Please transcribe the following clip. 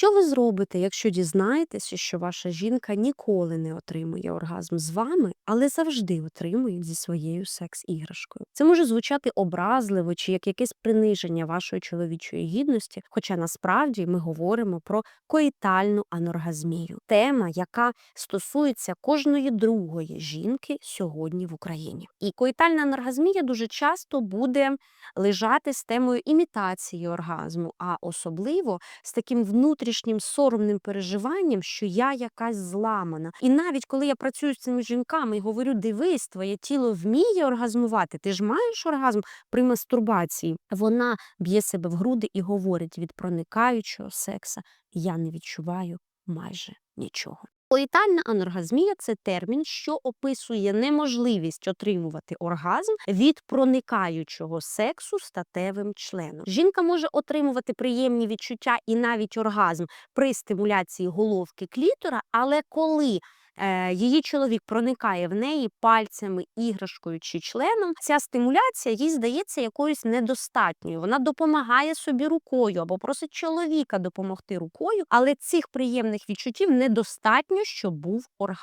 Що ви зробите, якщо дізнаєтеся, що ваша жінка ніколи не отримує оргазм з вами, але завжди отримує зі своєю секс-іграшкою? Це може звучати образливо чи як якесь приниження вашої чоловічої гідності, хоча насправді ми говоримо про коїтальну аноргазмію, тема, яка стосується кожної другої жінки сьогодні в Україні. І коїтальна аноргазмія дуже часто буде лежати з темою імітації оргазму, а особливо з таким внутрішнім соромним переживанням, що я якась зламана. І навіть коли я працюю з цими жінками і говорю: дивись, твоє тіло вміє оргазмувати, ти ж маєш оргазм при мастурбації. Вона б'є себе в груди і говорить від проникаючого секса я не відчуваю майже нічого. Коїтальна аноргазмія це термін, що описує неможливість отримувати оргазм від проникаючого сексу статевим членом. Жінка може отримувати приємні відчуття і навіть оргазм при стимуляції головки клітора, але коли її чоловік проникає в неї пальцями, іграшкою чи членом, ця стимуляція їй здається якоюсь недостатньою. Вона допомагає собі рукою або просить чоловіка допомогти рукою, але цих приємних відчуттів недостатньо, щоб був оргазм.